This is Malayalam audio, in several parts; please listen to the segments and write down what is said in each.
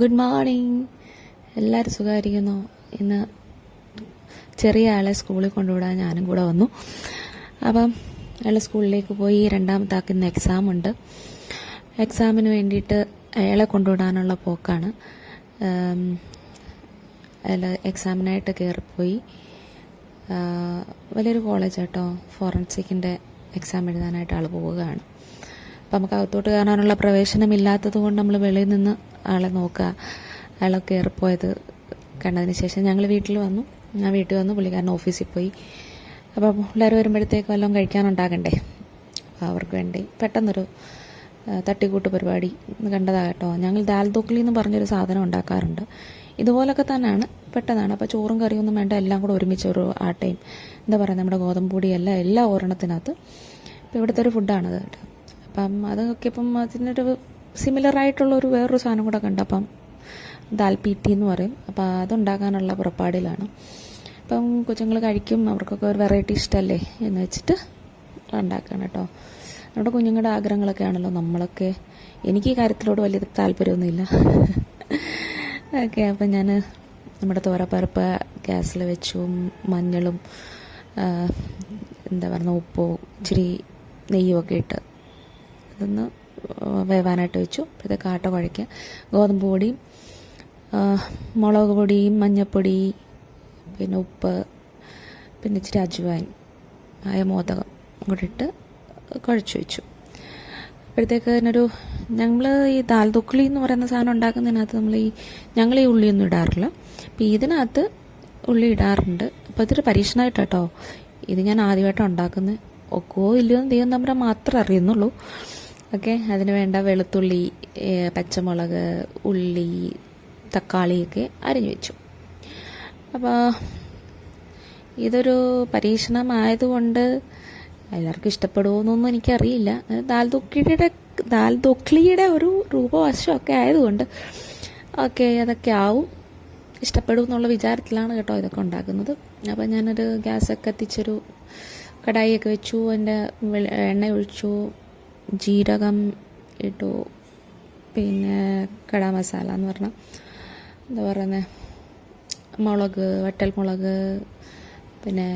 ഗുഡ് മോർണിംഗ് എല്ലാവരും സുഖമായിരിക്കുന്നു. ഇന്ന് ചെറിയ ആളെ സ്കൂളിൽ കൊണ്ടുവിടാൻ ഞാനും കൂടെ വന്നു. അപ്പം അയാൾ സ്കൂളിലേക്ക് പോയി രണ്ടാമത്തെ ആൾക്ക് ഇന്ന് എക്സാം ഉണ്ട്. എക്സാമിന് വേണ്ടിയിട്ട് അയാളെ കൊണ്ടുവിടാനുള്ള പോക്കാണ്. അയാൾ എക്സാമിനായിട്ട് കയറിപ്പോയി. വലിയൊരു കോളേജ് കേട്ടോ ഫോറൻസിക്കിന്റെ എക്സാം എഴുതാനായിട്ട് ആൾ പോവുകയാണ്. അപ്പം നമുക്ക് അകത്തോട്ട് കയറാനുള്ള പ്രവേശനമില്ലാത്തത് കൊണ്ട് നമ്മൾ വെളിയിൽ നിന്ന് ആളെ നോക്കുക. അയാളെ കയറിപ്പോയത് കണ്ടതിന് ശേഷം ഞങ്ങൾ വീട്ടിൽ വന്നു. ഞാൻ വീട്ടിൽ വന്നു പുള്ളിക്കാരൻ ഓഫീസിൽ പോയി. അപ്പോൾ പിള്ളേർ വരുമ്പോഴത്തേക്ക് വല്ലതും കഴിക്കാനുണ്ടാകണ്ടേ? അപ്പോൾ അവർക്ക് വേണ്ടി പെട്ടെന്നൊരു തട്ടിക്കൂട്ട് പരിപാടി കണ്ടതാകട്ടോ കണ്ടതാ കേട്ടോ. ഞങ്ങൾ ദാൽ ദോക്ലി എന്ന് പറഞ്ഞൊരു സാധനം ഉണ്ടാക്കാറുണ്ട്. ഇതുപോലൊക്കെ തന്നെയാണ് പെട്ടെന്നാണ് അപ്പോൾ ചോറും കറിയും ഒന്നും വേണ്ട എല്ലാം കൂടെ ഒരുമിച്ച് ഒരു ആട്ടയും എന്താ പറയുക നമ്മുടെ ഗോതമ്പ് എല്ലാ ഓരണത്തിനകത്ത് ഇപ്പോൾ ഇവിടുത്തെ ഒരു ഫുഡാണത് കേട്ടോ. അപ്പം അതൊക്കെ ഇപ്പം അതിനൊരു സിമിലർ ആയിട്ടുള്ള ഒരു വേറൊരു സാധനം കൂടെ കണ്ടു. അപ്പം ദാൽ പീറ്റി എന്ന് പറയും. അപ്പോൾ അതുണ്ടാക്കാനുള്ള പുറപ്പാടിലാണ്. അപ്പം കൊച്ചുങ്ങൾ കഴിക്കും. അവർക്കൊക്കെ ഒരു വെറൈറ്റി ഇഷ്ടമല്ലേ എന്ന് വെച്ചിട്ട് ഉണ്ടാക്കണം കേട്ടോ. നമ്മുടെ കുഞ്ഞുങ്ങളുടെ ആഗ്രഹങ്ങളൊക്കെ ആണല്ലോ നമ്മളൊക്കെ. എനിക്ക് ഈ കാര്യത്തിലോട് വലിയ താല്പര്യമൊന്നുമില്ല. ഓക്കെ അപ്പം ഞാൻ നമ്മുടെ തോരപ്പരപ്പ് ഗ്യാസിൽ വെച്ചു. മഞ്ഞളും എന്താ പറയുക ഉപ്പും ഇച്ചിരി നെയ്യുമൊക്കെ ഇട്ട് അതൊന്ന് വേവാനായിട്ട് വെച്ചു. അപ്പോഴത്തേക്ക് കാട്ട കുഴയ്ക്കുക ഗോതമ്പ് പൊടിയും മുളക് പൊടിയും മഞ്ഞൾപ്പൊടി പിന്നെ ഉപ്പ് പിന്നെ ഇച്ചിരി അജ്വാൻ ആയ മോദകം കൂടെ ഇട്ട് കുഴച്ച് വെച്ചു. അപ്പോഴത്തേക്ക് അതിനൊരു ഞങ്ങൾ ഈ ദാൽ ദുക്ലി എന്ന് പറയുന്ന സാധനം ഉണ്ടാക്കുന്നതിനകത്ത് നമ്മൾ ഈ ഞങ്ങൾ ഈ ഉള്ളിയൊന്നും ഇടാറില്ല. അപ്പം ഇതിനകത്ത് ഉള്ളി ഇടാറുണ്ട്. അപ്പോൾ ഇതൊരു പരീക്ഷണമായിട്ട് കേട്ടോ ഇത് ഞാൻ ആദ്യമായിട്ടാണ് ഉണ്ടാക്കുന്നത് ഒക്കോ ഇല്ലയോ എന്ന് ദൈവം തമ്പുരാൻ മാത്രമേ അറിയുന്നുള്ളൂ. ഓക്കെ. അതിന് വേണ്ട വെളുത്തുള്ളി പച്ചമുളക് ഉള്ളി തക്കാളിയൊക്കെ അരിഞ്ഞു വെച്ചു. അപ്പോൾ ഇതൊരു പരീക്ഷണമായതുകൊണ്ട് എല്ലാവർക്കും ഇഷ്ടപ്പെടുമോന്നൊന്നും എനിക്കറിയില്ല. ദാൽ ദുക്ലിയുടെ ദാൽ ദുക്ലിയുടെ ഒരു രൂപവശമൊക്കെ ആയതുകൊണ്ട് ഓക്കെ അതൊക്കെ ആവും. ഇഷ്ടപ്പെടും എന്നുള്ള വിചാരത്തിലാണ് കേട്ടോ ഇതൊക്കെ ഉണ്ടാക്കുന്നത്. അപ്പോൾ ഞാനൊരു ഗ്യാസൊക്കെ എത്തിച്ചൊരു കടായിയൊക്കെ വെച്ചു എന്റെ എണ്ണ ഒഴിച്ചു ജീരകം ഇട്ടു. പിന്നെ കടാ മസാല എന്ന് പറഞ്ഞാൽ എന്താ പറയുന്നത് മുളക് വട്ടൽ മുളക് പിന്നെ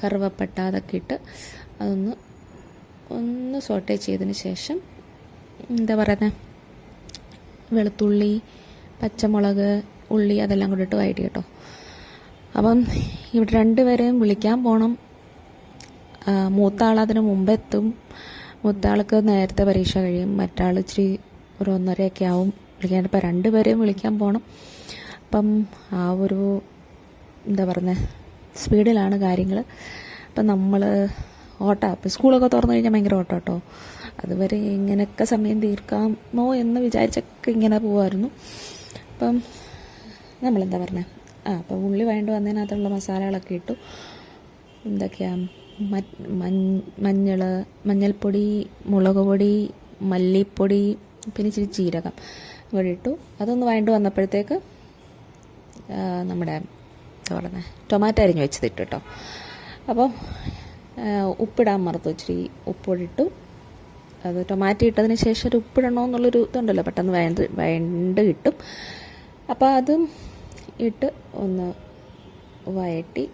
കറുവപ്പട്ട അതൊക്കെ ഇട്ട് അതൊന്ന് ഒന്ന് സോട്ടേ ചെയ്തതിന് ശേഷം എന്താ പറയുന്നത് വെളുത്തുള്ളി പച്ചമുളക് ഉള്ളി അതെല്ലാം കൂടി ഇട്ട് വഴറ്റി കേട്ടോ. അപ്പം ഇവിടെ രണ്ടുപേരെയും വിളിക്കാൻ പോകണം മൂത്ത ആൾ അതിന് മുമ്പെത്തും. മൂത്ത ആൾക്ക് നേരത്തെ പരീക്ഷ കഴിയും. മറ്റാൾ ഇച്ചിരി ഒരു ഒന്നരയൊക്കെ ആവും. വിളിക്കാൻ ഇപ്പം രണ്ടുപേരെയും വിളിക്കാൻ പോകണം അപ്പം ആ ഒരു എന്താ പറയുന്നത് സ്പീഡിലാണ് കാര്യങ്ങൾ അപ്പം നമ്മൾ ഓട്ടോ ഇപ്പം സ്കൂളൊക്കെ തുറന്നു കഴിഞ്ഞാൽ ഭയങ്കര ഓട്ടോ കേട്ടോ. അതുവരെ ഇങ്ങനെയൊക്കെ സമയം തീർക്കാമോ എന്ന് വിചാരിച്ചൊക്കെ ഇങ്ങനെ പോകുമായിരുന്നു അപ്പം നമ്മളെന്താ പറഞ്ഞത് ആ അപ്പം ഉള്ളി വേണ്ട വന്നതിനകത്തുള്ള മസാലകളൊക്കെ ഇട്ടു. എന്തൊക്കെയാ മഞ്ഞൾ മഞ്ഞൾപ്പൊടി മുളക് പൊടി മല്ലിപ്പൊടി പിന്നെ ഇച്ചിരി ജീരകം കൂടി ഇട്ടു. അതൊന്ന് വഴണ്ട് വന്നപ്പോഴത്തേക്ക് നമ്മുടെ എന്താ പറയുന്നത് ടൊമാറ്റോ അരിഞ്ഞ് വെച്ചത് ഇട്ടു കേട്ടോ അപ്പോൾ ഉപ്പിടാൻ മറത്തു ഇച്ചിരി ഉപ്പിട്ടു അത് ടൊമാറ്റോ ഇട്ടതിന് ശേഷം ഒരു ഉപ്പിടണോ എന്നുള്ളൊരു ഇതുണ്ടല്ലോ പെട്ടെന്ന് വഴണ്ട് വഴണ്ട് കിട്ടും. അപ്പോൾ അതും ഇട്ട് ഒന്ന് വഴറ്റി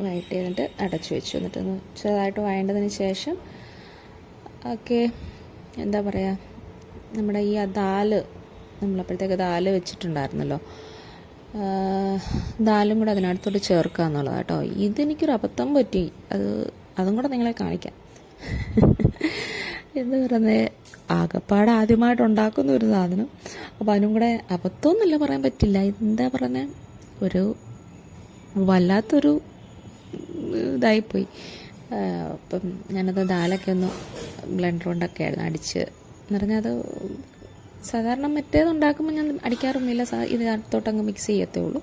വഴറ്റി എന്നിട്ട് അടച്ചു വെച്ചു. എന്നിട്ട് ചെറുതായിട്ട് വഴണ്ടതിന് ശേഷം ഒക്കെ എന്താ പറയുക നമ്മുടെ ഈ ദാൽ നമ്മളപ്പോഴത്തേക്ക് ദാൽ വെച്ചിട്ടുണ്ടായിരുന്നല്ലോ. ദാലും കൂടെ അതിനടുത്തോട്ട് ചേർക്കുക എന്നുള്ളത് കേട്ടോ. ഇതെനിക്കൊരു അബദ്ധം പറ്റി. അത് അതും കൂടെ നിങ്ങളെ കാണിക്കാം. എന്ന് പറയുന്നത് ആകപ്പാട് ആദ്യമായിട്ട് ഉണ്ടാക്കുന്ന ഒരു സാധനം. അപ്പോൾ അതിനും കൂടെ അബദ്ധമൊന്നുമില്ല പറയാൻ പറ്റില്ല. എന്താ പറയുന്നത്? ഒരു വല്ലാത്തൊരു ഇതായിപ്പോയി. അപ്പം ഞാനത് ദാലൊക്കെ ഒന്ന് ബ്ലെൻഡർ കൊണ്ടൊക്കെ ആയിരുന്നു അടിച്ച്. എന്ന് പറഞ്ഞാൽ അത് സാധാരണ മറ്റേത് ഉണ്ടാക്കുമ്പോൾ ഞാൻ അടിക്കാറൊന്നുമില്ല. സാ- ഇത് അടുത്തോട്ടങ്ങ് മിക്സ് ചെയ്യത്തേ ഉള്ളൂ.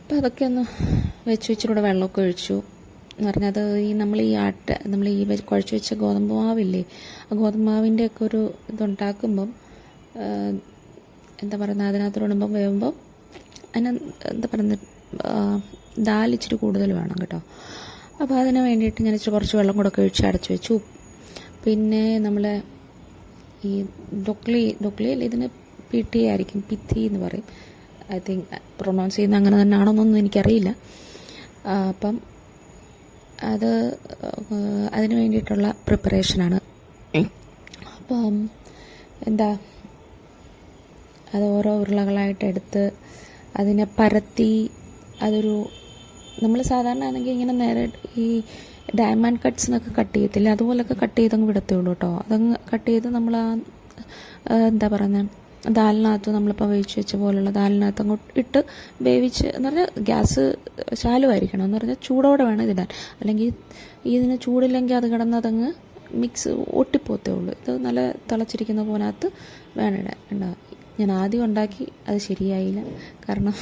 അപ്പോൾ അതൊക്കെ ഒന്ന് വെച്ച് വെച്ചിട്ട് വെള്ളമൊക്കെ ഒഴിച്ചു. എന്ന് പറഞ്ഞാൽ അത് ഈ നമ്മൾ ഈ ആട്ട നമ്മൾ ഈ കുഴച്ച് വെച്ച ഗോതമ്പ് മാവില്ലേ ആ ഗോതമ്പ് മാവിന്റെ ഒക്കെ ഒരു ഇതുണ്ടാക്കുമ്പം എന്താ പറയുന്നത് അതിനകത്തോട് ഇടുമ്പം വേവുമ്പം അതിന് എന്താ പറയുന്നത് ഇച്ചിരി കൂടുതൽ വേണം കേട്ടോ. അപ്പോൾ അതിന് വേണ്ടിയിട്ട് ഞാൻ ഇച്ചിരി കുറച്ച് വെള്ളം കൂടെ ഒക്കെ ഒഴിച്ച് അടച്ചു വെച്ചു. പിന്നെ നമ്മൾ ഈ ഡൊക്ലി ഡൊക്ലി അല്ല ഇതിന് പിട്ടി ആയിരിക്കും പിത്തി എന്ന് പറയും. ഐ തിങ്ക് പ്രൊണൗൺസ് ചെയ്യുന്ന അങ്ങനെ തന്നെ ആണോന്നൊന്നും എനിക്കറിയില്ല അപ്പം അത് അതിന് വേണ്ടിയിട്ടുള്ള പ്രിപ്പറേഷനാണ് അപ്പം എന്താ അത് ഓരോ ഉരുളകളായിട്ട് എടുത്ത് അതിനെ പരത്തി അതൊരു നമ്മൾ സാധാരണ ആണെങ്കിൽ ഇങ്ങനെ നേരെ ഈ ഡയമണ്ട് കട്ട്സ് എന്നൊക്കെ കട്ട് ചെയ്യത്തില്ല? അതുപോലൊക്കെ കട്ട് ചെയ്തങ്ങ് വിടത്തേ ഉള്ളൂ കേട്ടോ അതങ്ങ് കട്ട് ചെയ്ത് നമ്മൾ ആ എന്താ പറയുന്നത് ദാലിനകത്ത് നമ്മളിപ്പോൾ വേവിച്ച് വെച്ച പോലുള്ള ദാലിനകത്ത് അങ്ങോട്ട് ഇട്ട് വേവിച്ച് എന്ന് പറഞ്ഞാൽ ഗ്യാസ് ശാലുമായിരിക്കണം എന്ന് പറഞ്ഞാൽ ചൂടോടെ വേണം ഇതിടാൻ. അല്ലെങ്കിൽ ഇതിന് ചൂടില്ലെങ്കിൽ അത് കിടന്നതങ്ങ് മിക്സ് ഒട്ടിപ്പോത്തേ ഉള്ളൂ. ഇത് നല്ല തിളച്ചിരിക്കുന്ന പോനകത്ത് വേണം ഇടാൻ. ഉണ്ടാകും ഞാൻ ആദ്യം ഉണ്ടാക്കി അത് ശരിയായില്ല. കാരണം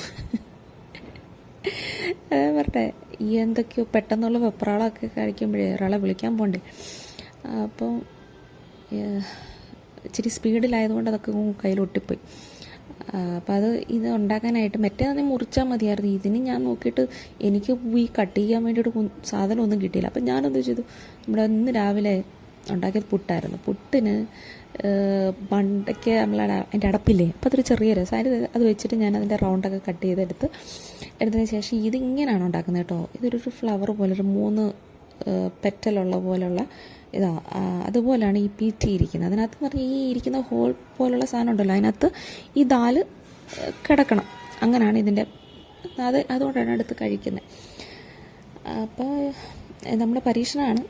അതാ പറഞ്ഞെ ഈ എന്തൊക്കെയോ പെട്ടെന്നുള്ള വെപ്രാളമൊക്കെ കഴിക്കുമ്പോഴേ ഒരാളെ വിളിക്കാൻ പോണ്ടേ. അപ്പം ഇച്ചിരി സ്പീഡിലായതുകൊണ്ട് അതൊക്കെ കയ്യിൽ ഒട്ടിപ്പോയി അപ്പോൾ അത് ഇത് ഉണ്ടാക്കാനായിട്ട് മറ്റേതാണെങ്കിൽ മുറിച്ചാൽ മതിയായിരുന്നു. ഇതിന് ഞാൻ നോക്കിയിട്ട് എനിക്ക് ഈ കട്ട് ചെയ്യാൻ വേണ്ടിയിട്ട് ഒന്നും- സാധനമൊന്നും കിട്ടിയില്ല. അപ്പം ഞാനെന്ത് ചെയ്തു? നമ്മുടെ ഇന്ന് രാവിലെ ഉണ്ടാക്കിയത് പുട്ടായിരുന്നു. പുട്ടിന് പണ്ടൊക്കെ നമ്മൾ അതിന്റെ അടപ്പില്ലേ? അപ്പോൾ അതൊരു ചെറിയ രസം. അതിന് അത് വെച്ചിട്ട് ഞാൻ അതിന്റെ റൗണ്ടൊക്കെ കട്ട് ചെയ്തെടുത്ത് എടുത്തതിന് ശേഷം ഇതിങ്ങനെയാണ് ഉണ്ടാക്കുന്നത് കേട്ടോ. ഇതൊരു ഫ്ലവർ പോലെ ഒരു മൂന്ന് പെറ്റലുള്ള പോലുള്ള ഇതാ അതുപോലെയാണ് ഈ പീറ്റി ഇരിക്കുന്നത് അതിനകത്ത് പറഞ്ഞാൽ ഈ ഇരിക്കുന്ന ഹോൾ പോലുള്ള സാധനം ഉണ്ടല്ലോ. അതിനകത്ത് ഈ ദാൽ കിടക്കണം. അങ്ങനെയാണ് ഇതിന്റെ അത് അതുകൊണ്ടാണ് എടുത്ത് കഴിക്കുന്നത് അപ്പോൾ നമ്മുടെ പരീക്ഷണമാണ്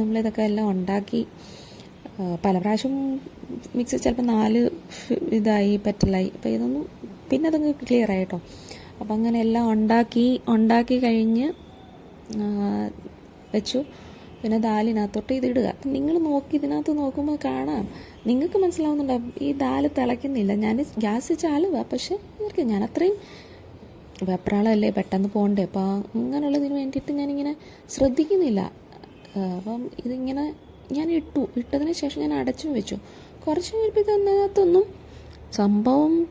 നമ്മളിതൊക്കെ എല്ലാം ഉണ്ടാക്കി പല പ്രാവശ്യം മിക്സ് ചിലപ്പോൾ നാല് ഇതായി പെറ്റലായി. അപ്പോൾ ഇതൊന്നും പിന്നെ അതങ്ങ് ക്ലിയർ ആയിട്ടോ. കേട്ടോ അപ്പം അങ്ങനെ എല്ലാം ഉണ്ടാക്കി ഉണ്ടാക്കി കഴിഞ്ഞ് വെച്ചു. പിന്നെ ദാലിനകത്തോട്ട് ഇതിടുക അപ്പം നിങ്ങൾ നോക്കി ഇതിനകത്ത് നോക്കുമ്പോൾ കാണാം. നിങ്ങൾക്ക് മനസ്സിലാവുന്നുണ്ടാവും ഈ ദാൽ തിളയ്ക്കുന്നില്ല. ഞാൻ ഗ്യാസ് ചാലുക പക്ഷേ ഇവർക്ക് ഞാൻ അത്രയും വെപ്രാളമല്ലേ പെട്ടെന്ന് പോകണ്ടേ അപ്പോൾ അങ്ങനെയുള്ളതിന് വേണ്ടിയിട്ട് ഞാനിങ്ങനെ ശ്രദ്ധിക്കുന്നില്ല. അപ്പം ഇതിങ്ങനെ ഞാൻ ഇട്ടു. ഇട്ടതിന് ശേഷം ഞാൻ അടച്ചും വെച്ചു. കുറച്ച് കഴിഞ്ഞപ്പോഴത്തൊന്നും സംഭവം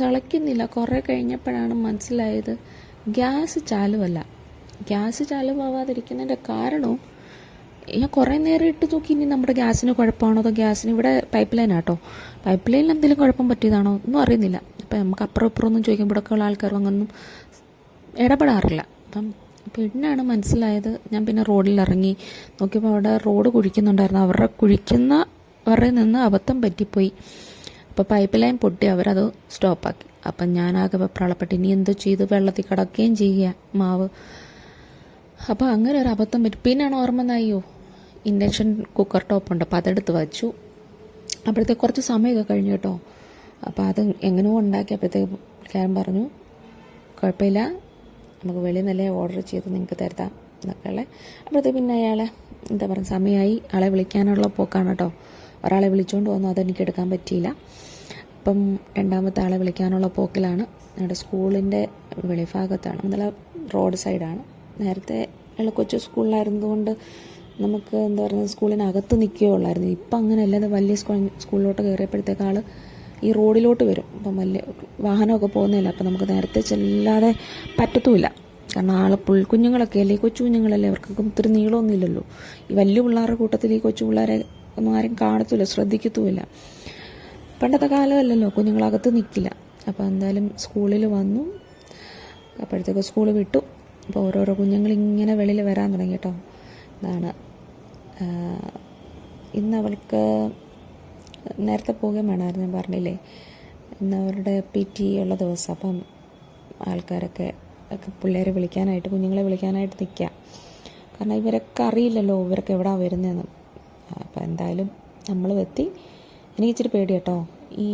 തിളയ്ക്കുന്നില്ല. കുറേ കഴിഞ്ഞപ്പോഴാണ് മനസ്സിലായത് ഗ്യാസ് ചാലുവല്ല. ഗ്യാസ് ചാലുവാവാതിരിക്കുന്നതിന്റെ കാരണവും ഞാൻ കുറേ നേരം ഇട്ട് നോക്കി ഇനി നമ്മുടെ ഗ്യാസിന് കുഴപ്പമാണോ അതോ ഗ്യാസിന് ഇവിടെ പൈപ്പ് ലൈൻ ആട്ടോ പൈപ്പ് ലൈനിൽ എന്തെങ്കിലും കുഴപ്പം പറ്റിയതാണോ ഒന്നും അറിയുന്നില്ല. അപ്പം നമുക്ക് അപ്പുറം ഇപ്പുറം ഒന്നും ചോദിക്കുമ്പോഴൊക്കെയുള്ള ആൾക്കാരും അങ്ങനൊന്നും ഇടപെടാറില്ല. അപ്പം പിന്നാണ് മനസ്സിലായത്. ഞാൻ പിന്നെ റോഡിൽ ഇറങ്ങി നോക്കിയപ്പോൾ അവിടെ റോഡ് കുഴിക്കുന്നുണ്ടായിരുന്നു. അവരുടെ കുഴിക്കുന്ന അവരുടെ നിന്ന് അബദ്ധം പറ്റിപ്പോയി. അപ്പോൾ പൈപ്പ് ലൈൻ പൊട്ടി. അവരത് സ്റ്റോപ്പാക്കി അപ്പം ഞാനാകെ വെപ്രാളപ്പെട്ട് ഇനി എന്തോ ചെയ്ത് വെള്ളത്തിൽ കിടക്കുകയും ചെയ്യുക മാവ്. അപ്പോൾ അങ്ങനെ ഒരു അബദ്ധം പറ്റി. പിന്നെയാണ് ഓർമ്മ നായോ ഇൻഡക്ഷൻ കുക്കർ ടോപ്പ് ഉണ്ട്. അപ്പോൾ അതെടുത്ത് വച്ചു. അപ്പോഴത്തേക്ക് കുറച്ച് സമയമൊക്കെ കഴിഞ്ഞു കേട്ടോ. അപ്പോൾ അത് എങ്ങനെയോ ഉണ്ടാക്കിയപ്പോഴത്തേക്ക് കാരൻ പറഞ്ഞു കുഴപ്പമില്ല. നമുക്ക് വെളിയിൽ നിന്നല്ലേ ഓർഡർ ചെയ്ത് നിങ്ങൾക്ക് തരുത്താം എന്നൊക്കെ ഉള്ളത് അപ്പോഴത്തേക്ക് പിന്നെ അയാളെ എന്താ പറയുക സമയമായി ആളെ വിളിക്കാനുള്ള പോക്കാണ് കേട്ടോ. ഒരാളെ വിളിച്ചുകൊണ്ട് വന്നു അതെനിക്ക് എടുക്കാൻ പറ്റിയില്ല. അപ്പം രണ്ടാമത്തെ ആളെ വിളിക്കാനുള്ള പോക്കിലാണ്. ഞങ്ങളുടെ സ്കൂളിന്റെ വെളിഭാഗത്താണ്. നല്ല റോഡ് സൈഡാണ്. നേരത്തെ ഉള്ള കൊച്ചു സ്കൂളിലായിരുന്നതുകൊണ്ട് നമുക്ക് എന്താ പറയുക സ്കൂളിനകത്ത് നിൽക്കുകയുള്ളായിരുന്നു. ഇപ്പം അങ്ങനെയല്ല. വലിയ സ്കൂളിലോട്ട് കയറിയപ്പോഴത്തേക്ക് ആൾ ഈ റോഡിലോട്ട് വരും. അപ്പം വലിയ വാഹനമൊക്കെ പോകുന്നില്ല അപ്പം നമുക്ക് നേരത്തെ ചെല്ലാതെ പറ്റത്തുമില്ല. കാരണം ആളെ പുൾ കുഞ്ഞുങ്ങളൊക്കെ അല്ലേ കൊച്ചു കുഞ്ഞുങ്ങളല്ലേ അവർക്കൊക്കെ ഒത്തിരി നീളമൊന്നും ഇല്ലല്ലോ. ഈ വലിയ പിള്ളേരുടെ കൂട്ടത്തിൽ ഈ കൊച്ചു പിള്ളേരെ ഒന്നും ആരും കാണത്തുമില്ല ശ്രദ്ധിക്കത്തുമില്ല. പണ്ടത്തെ കാലമല്ലല്ലോ കുഞ്ഞുങ്ങളകത്ത് നിൽക്കില്ല അപ്പോൾ എന്തായാലും സ്കൂളിൽ വന്നു. അപ്പോഴത്തേക്ക് സ്കൂൾ വിട്ടു. അപ്പോൾ ഓരോരോ കുഞ്ഞുങ്ങൾ ഇങ്ങനെ വെളിയിൽ വരാൻ തുടങ്ങി കേട്ടോ. ഇതാണ് ഇന്ന് അവൾക്ക് നേരത്തെ പോകുകയും വേണമായിരുന്നു ഞാൻ പറഞ്ഞില്ലേ? ഇന്ന് അവരുടെ പി ടി ഉള്ള ദിവസം അപ്പം ആൾക്കാരൊക്കെ പിള്ളേരെ വിളിക്കാനായിട്ട് കുഞ്ഞുങ്ങളെ വിളിക്കാനായിട്ട് നിൽക്കുക. കാരണം ഇവരൊക്കെ അറിയില്ലല്ലോ ഇവരൊക്കെ എവിടെ വരുന്നതെന്ന്. അപ്പോൾ എന്തായാലും നമ്മൾ എത്തി. എനിക്ക് ഇച്ചിരി പേടി കേട്ടോ. ഈ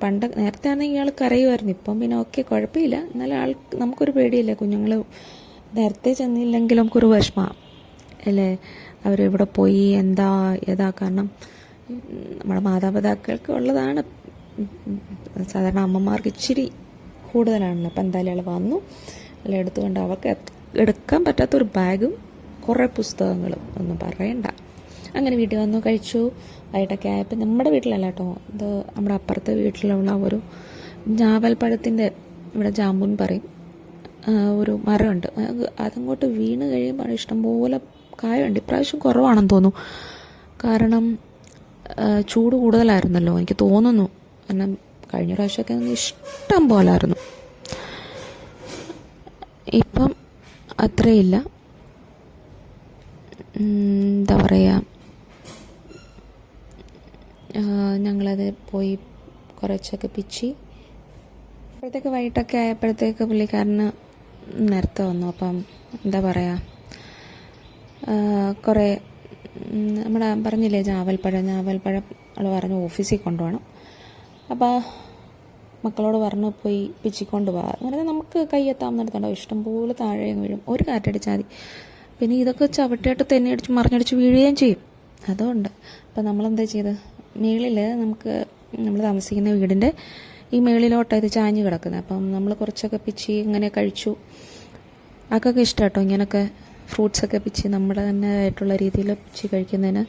പണ്ട് നേരത്തെ ആണെങ്കിൽ ഇയാൾ കരയുമായിരുന്നു ഇപ്പം പിന്നെ ഓക്കെ കുഴപ്പമില്ല. എന്നാലും ആൾ നമുക്കൊരു പേടിയില്ല കുഞ്ഞുങ്ങൾ നേരത്തെ ചെന്നില്ലെങ്കിലും നമുക്കൊരു വിഷമമാണ് അല്ലേ? അവരെവിടെ പോയി എന്താ ഏതാ കാരണം? നമ്മുടെ മാതാപിതാക്കൾക്ക് ഉള്ളതാണ്. സാധാരണ അമ്മമാർക്ക് ഇച്ചിരി കൂടുതലാണല്ലോ. അപ്പം എന്തായാലും അയാൾ വന്നു. അല്ല എടുത്തുകൊണ്ട് അവർക്ക് എടുക്കാൻ പറ്റാത്തൊരു ബാഗും കുറേ പുസ്തകങ്ങളും ഒന്നും പറയണ്ട. അങ്ങനെ വീട്ടിൽ വന്നു കഴിച്ചു. വൈകിട്ടൊക്കെ ആയപ്പോൾ നമ്മുടെ വീട്ടിലല്ല കേട്ടോ. ഇത് നമ്മുടെ അപ്പുറത്തെ വീട്ടിലുള്ള ഒരു ഞാവൽപ്പഴത്തിന്റെ ഇവിടെ ജാമ്പൂൻ പറയും. ഒരു മരമുണ്ട്. അത് അതങ്ങോട്ട് വീണ് കഴിയുമ്പോൾ ഇഷ്ടംപോലെ കായുണ്ട്. ഇപ്രാവശ്യം കുറവാണെന്ന് തോന്നുന്നു. കാരണം ചൂട് കൂടുതലായിരുന്നല്ലോ. എനിക്ക് തോന്നുന്നു. കാരണം കഴിഞ്ഞ പ്രാവശ്യമൊക്കെ ഇഷ്ടം പോലെ ആയിരുന്നു ഇപ്പം അത്രയില്ല. എന്താ പറയുക ഞങ്ങളത് പോയി കുറച്ചൊക്കെ പിച്ചി. അപ്പോഴത്തേക്ക് വൈകിട്ടൊക്കെ ആയപ്പോഴത്തേക്ക് പുള്ളിക്കാരന് നേരത്തെ വന്നു. അപ്പം എന്താ പറയുക കുറേ നമ്മുടെ പറഞ്ഞില്ലേ ഞാവൽപ്പഴം ഞാവൽപ്പഴം അവൾ പറഞ്ഞു ഓഫീസിൽ കൊണ്ടുപോകണം. അപ്പോൾ മക്കളോട് പറഞ്ഞു പോയി പിച്ചിക്കൊണ്ട് പോകാം അങ്ങനെ നമുക്ക് കൈയെത്താവുന്നിടത്തുണ്ടോ ഇഷ്ടംപോലെ താഴെ വീഴും. ഒരു കാറ്റടിച്ചാൽ മതി. പിന്നെ ഇതൊക്കെ ചവിട്ടിയിട്ട് തന്നെ അടിച്ച് മറിഞ്ഞടിച്ച് വീഴുകയും ചെയ്യും. അതുകൊണ്ട് അപ്പോൾ നമ്മളെന്താ ചെയ്ത്? മേളിൽ നമുക്ക് നമ്മൾ താമസിക്കുന്ന വീടിന്റെ ഈ മേളിലോട്ടാണ് ഇത് ചാഞ്ഞ് കിടക്കുന്നത് അപ്പം നമ്മൾ കുറച്ചൊക്കെ പിച്ചി ഇങ്ങനെ കഴിച്ചു. അതൊക്കെ ഇഷ്ടം കേട്ടോ ഇങ്ങനെയൊക്കെ ഫ്രൂട്ട്സൊക്കെ പിച്ചി നമ്മുടെ തന്നെ ആയിട്ടുള്ള രീതിയിൽ പിച്ചി കഴിക്കുന്നതിന്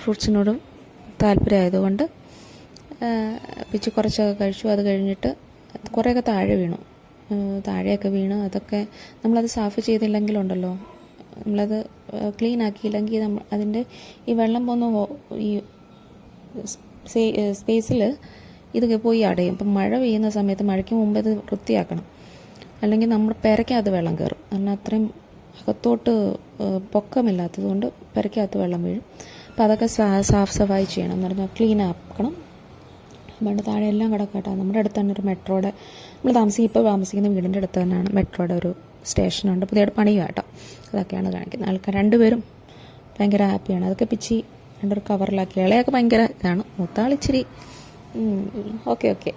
ഫ്രൂട്ട്സിനോടും താല്പര്യമായതുകൊണ്ട് പിച്ച് കുറച്ചൊക്കെ കഴിച്ചു. അത് കഴിഞ്ഞിട്ട് കുറേയൊക്കെ താഴെ വീണു. താഴെയൊക്കെ വീണു അതൊക്കെ നമ്മളത് സാഫ് ചെയ്തില്ലെങ്കിലുണ്ടല്ലോ. നമ്മളത് ക്ലീൻ ആക്കിയില്ലെങ്കിൽ നമ്മൾ അതിന്റെ ഈ വെള്ളം പോകുന്ന ഈ സ്പേസിൽ ഇത് പോയി അടയും ഇപ്പം മഴ പെയ്യുന്ന സമയത്ത് മഴയ്ക്ക് മുമ്പ് ഇത് വൃത്തിയാക്കണം. അല്ലെങ്കിൽ നമ്മൾ പെരയ്ക്കകത്ത് വെള്ളം കയറും. കാരണം അത്രയും അകത്തോട്ട് പൊക്കമില്ലാത്തതുകൊണ്ട് പൊക്കമില്ലാത്തത് കൊണ്ട് പെരയ്ക്കകത്ത് വെള്ളം വീഴും. അപ്പോൾ അതൊക്കെ സാഫ് സഫായി ചെയ്യണം എന്ന് പറഞ്ഞാൽ ക്ലീൻ ആക്കണം. നമ്മുടെ താഴെ എല്ലാം കിടക്കട്ടെ നമ്മുടെ അടുത്ത് തന്നെ ഒരു മെട്രോയുടെ നമ്മൾ താമസിക്കും ഇപ്പോൾ താമസിക്കുന്ന വീടിന്റെ അടുത്ത് തന്നെയാണ് മെട്രോയുടെ ഒരു സ്റ്റേഷനുണ്ട് പുതിയതായിട്ട് പണി കേട്ടോ. അതൊക്കെയാണ് കാണിക്കുന്നത്. ആൾക്കാർ രണ്ടുപേരും ഭയങ്കര ഹാപ്പിയാണ്. അതൊക്കെ പിച്ചി രണ്ടൊരു കവറിലാക്കി. ഇളയൊക്കെ ഭയങ്കര ഇതാണ്. മൂത്താളിച്ചിരി ഓക്കെ ഓക്കെ.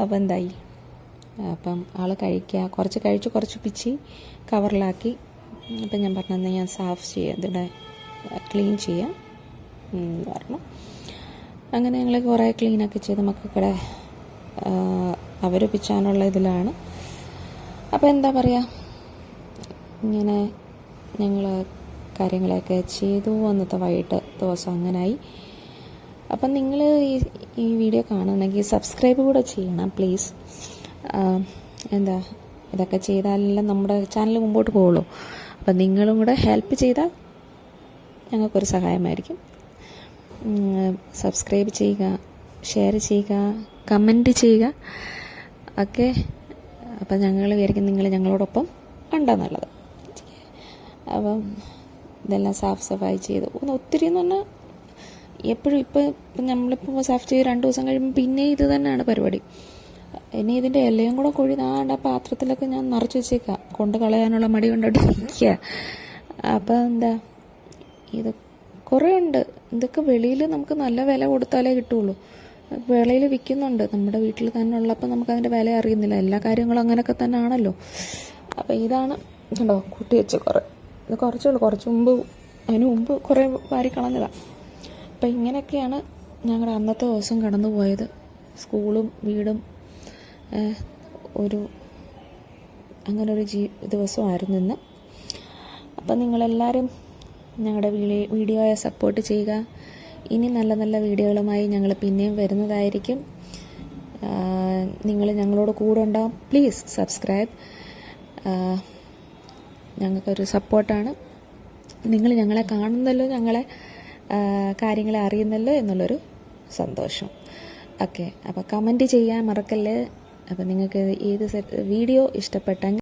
അപ്പം എന്തായി? അപ്പം ആൾ കഴിക്കുക കുറച്ച് കഴിച്ച് കുറച്ച് പിച്ചി കവറിലാക്കി. അപ്പം ഞാൻ പറഞ്ഞു എന്നാൽ ഞാൻ സാഫ് ചെയ്യാം ഇതിവിടെ ക്ലീൻ ചെയ്യാം പറഞ്ഞു. അങ്ങനെ ഞങ്ങൾ കുറേ ക്ലീനൊക്കെ ചെയ്ത് മക്കൾക്കിടെ അവർ പിച്ചാനുള്ള ഇതിലാണ്. അപ്പോൾ എന്താ പറയുക ഇങ്ങനെ ഞങ്ങൾ കാര്യങ്ങളൊക്കെ ചെയ്തു. അന്നത്തെ വൈകിട്ട് ദിവസം അങ്ങനായി. അപ്പം നിങ്ങൾ ഈ ഈ വീഡിയോ കാണുന്നെങ്കിൽ സബ്സ്ക്രൈബ് കൂടെ ചെയ്യണം പ്ലീസ്. എന്താ ഇതൊക്കെ ചെയ്താലല്ലേ നമ്മുടെ ചാനൽ മുമ്പോട്ട് പോകുള്ളൂ അപ്പം നിങ്ങളും കൂടെ ഹെൽപ്പ് ചെയ്താൽ ഞങ്ങൾക്കൊരു സഹായമായിരിക്കും. സബ്സ്ക്രൈബ് ചെയ്യുക ഷെയർ ചെയ്യുക കമന്റ് ചെയ്യുക. ഒക്കെ അപ്പം ഞങ്ങൾ വിചാരിക്കും നിങ്ങൾ ഞങ്ങളോടൊപ്പം ഉണ്ടെന്നുള്ളത് അപ്പം ഇതെല്ലാം സാഫ് സഫായി ചെയ്ത്. ഒന്ന് ഒത്തിരി എന്ന് പറഞ്ഞാൽ എപ്പോഴും ഇപ്പോൾ ഇപ്പം നമ്മളിപ്പോൾ സാഫ് ചെയ്ത് രണ്ട് ദിവസം കഴിയുമ്പോൾ പിന്നെ ഇത് തന്നെയാണ് പരിപാടി. ഇനി ഇതിന്റെ എല്ലയും കൂടെ കൊഴി നാണ്ട പാത്രത്തിലൊക്കെ ഞാൻ നിറച്ച് വെച്ചേക്കാം. കൊണ്ട് കളയാനുള്ള മടി കൊണ്ടോട്ട് ഇരിക്കുക അപ്പോൾ എന്താ ഇത് കുറേ ഉണ്ട്. ഇതൊക്കെ വെളിയിൽ നമുക്ക് നല്ല വില കൊടുത്താലേ കിട്ടുള്ളൂ. വെളിയിൽ വിൽക്കുന്നുണ്ട് നമ്മുടെ വീട്ടിൽ തന്നെ ഉള്ളപ്പോൾ നമുക്ക് അതിന്റെ വില അറിയുന്നില്ല. എല്ലാ കാര്യങ്ങളും അങ്ങനെയൊക്കെ തന്നെ ആണല്ലോ അപ്പോൾ ഇതാണ് കണ്ടോ കൂട്ടി വെച്ച് കുറേ. ഇത് കുറച്ചേ ഉള്ളൂ. കുറച്ച് മുമ്പ് അതിന് മുമ്പ് കുറേ വാരി കളഞ്ഞതാണ് അപ്പം ഇങ്ങനെയൊക്കെയാണ് ഞങ്ങളുടെ അന്നത്തെ ദിവസം കടന്നു പോയത് സ്കൂളും വീടും ഒരു അങ്ങനെ ഒരു ജീ ദിവസമായിരുന്നു ഇന്ന് അപ്പം നിങ്ങളെല്ലാവരും ഞങ്ങളുടെ വീഡിയോ വീഡിയോയെ സപ്പോർട്ട് ചെയ്യുക. ഇനി നല്ല നല്ല വീഡിയോകളുമായി ഞങ്ങൾ പിന്നെയും വരുന്നതായിരിക്കും. നിങ്ങൾ ഞങ്ങളോട് കൂടെ ഉണ്ടാവും. പ്ലീസ് സബ്സ്ക്രൈബ് ഞങ്ങൾക്കൊരു സപ്പോർട്ടാണ്. നിങ്ങൾ ഞങ്ങളെ കാണുന്നല്ലോ ഞങ്ങളെ കാര്യങ്ങളെ അറിയുന്നല്ലോ എന്നുള്ളൊരു സന്തോഷം. ഓക്കെ അപ്പോൾ കമന്റ് ചെയ്യാൻ മറക്കല്ലേ? അപ്പോൾ നിങ്ങൾക്ക് ഏത് സെറ്റ് വീഡിയോ ഇഷ്ടപ്പെട്ടെങ്കിൽ